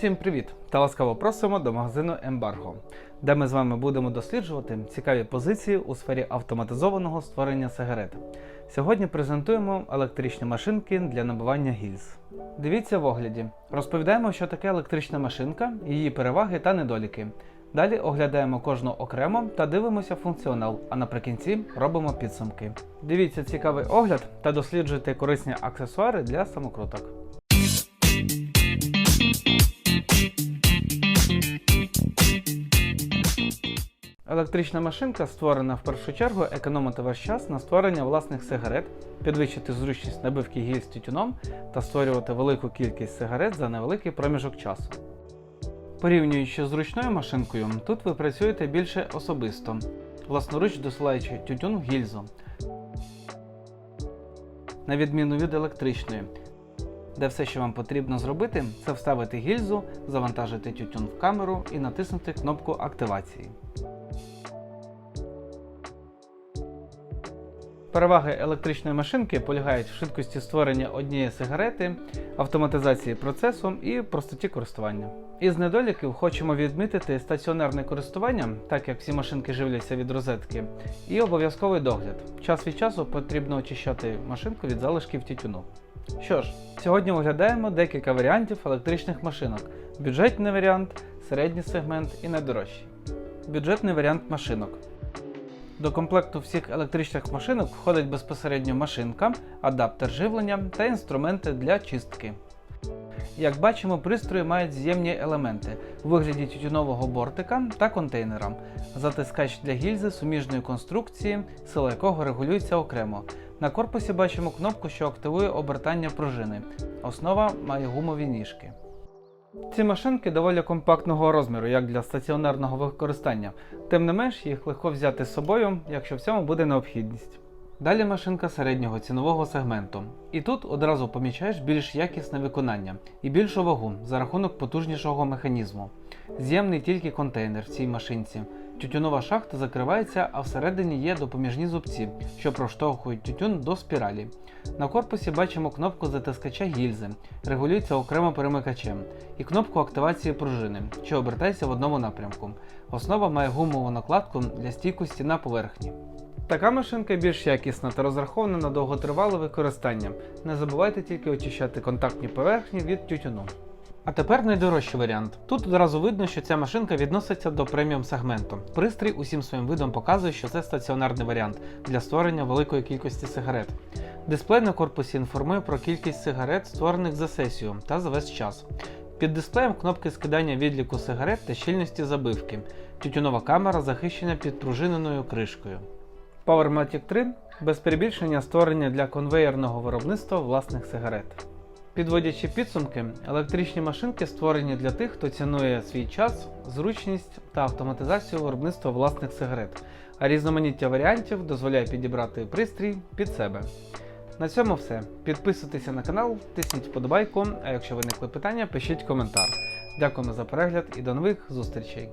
Всім привіт та ласкаво просимо до магазину Embargo, де ми з вами будемо досліджувати цікаві позиції у сфері автоматизованого створення сигарет. Сьогодні презентуємо електричні машинки для набивання гільз. Дивіться в огляді. Розповідаємо, що таке електрична машинка, її переваги та недоліки. Далі оглядаємо кожну окремо та дивимося функціонал, а наприкінці робимо підсумки. Дивіться цікавий огляд та досліджуйте корисні аксесуари для самокруток. Електрична машинка створена в першу чергу економити ваш час на створення власних сигарет, підвищити зручність набивки гільз тютюном та створювати велику кількість сигарет за невеликий проміжок часу. Порівнюючи з ручною машинкою, тут ви працюєте більше особисто, власноруч досилаючи тютюн в гільзу, на відміну від електричної, де все, що вам потрібно зробити, це вставити гільзу, завантажити тютюн в камеру і натиснути кнопку активації. Переваги електричної машинки полягають в швидкості створення однієї сигарети, автоматизації процесу і простоті користування. Із недоліків хочемо відмітити стаціонарне користування, так як всі машинки живляться від розетки, і обов'язковий догляд. Час від часу потрібно очищати машинку від залишків тютюну. Що ж, сьогодні оглядаємо декілька варіантів електричних машинок: бюджетний варіант, середній сегмент і найдорожчий. Бюджетний варіант машинок. До комплекту всіх електричних машинок входить безпосередньо машинка, адаптер живлення та інструменти для чистки. Як бачимо, пристрої мають з'ємні елементи у вигляді тютюнового бортика та контейнера, затискач для гільзи суміжної конструкції, сила якого регулюється окремо. На корпусі бачимо кнопку, що активує обертання пружини. Основа має гумові ніжки. Ці машинки доволі компактного розміру, як для стаціонарного використання, тим не менш їх легко взяти з собою, якщо в цьому буде необхідність. Далі машинка середнього цінового сегменту. І тут одразу помічаєш більш якісне виконання і більшу вагу за рахунок потужнішого механізму. З'ємний тільки контейнер в цій машинці. Тютюнова шахта закривається, а всередині є допоміжні зубці, що проштовхують тютюн до спіралі. На корпусі бачимо кнопку затискача гільзи, регулюється окремо перемикачем, і кнопку активації пружини, що обертається в одному напрямку. Основа має гумову накладку для стійкості на поверхні. Така машинка більш якісна та розрахована на довготривале використання. Не забувайте тільки очищати контактні поверхні від тютюну. А тепер найдорожчий варіант. Тут одразу видно, що ця машинка відноситься до преміум сегменту. Пристрій усім своїм видом показує, що це стаціонарний варіант для створення великої кількості сигарет. Дисплей на корпусі інформує про кількість сигарет, створених за сесію та за весь час. Під дисплеєм кнопки скидання відліку сигарет та щільності забивки. Тютюнова камера захищена підпружиненою кришкою. PowerMatic 3 без перебільшення створення для конвеєрного виробництва власних сигарет. Підводячи підсумки, електричні машинки створені для тих, хто цінує свій час, зручність та автоматизацію виробництва власних сигарет, а різноманіття варіантів дозволяє підібрати пристрій під себе. На цьому все. Підписуйтеся на канал, тисніть вподобайку, а якщо виникли питання, пишіть коментар. Дякуємо за перегляд і до нових зустрічей!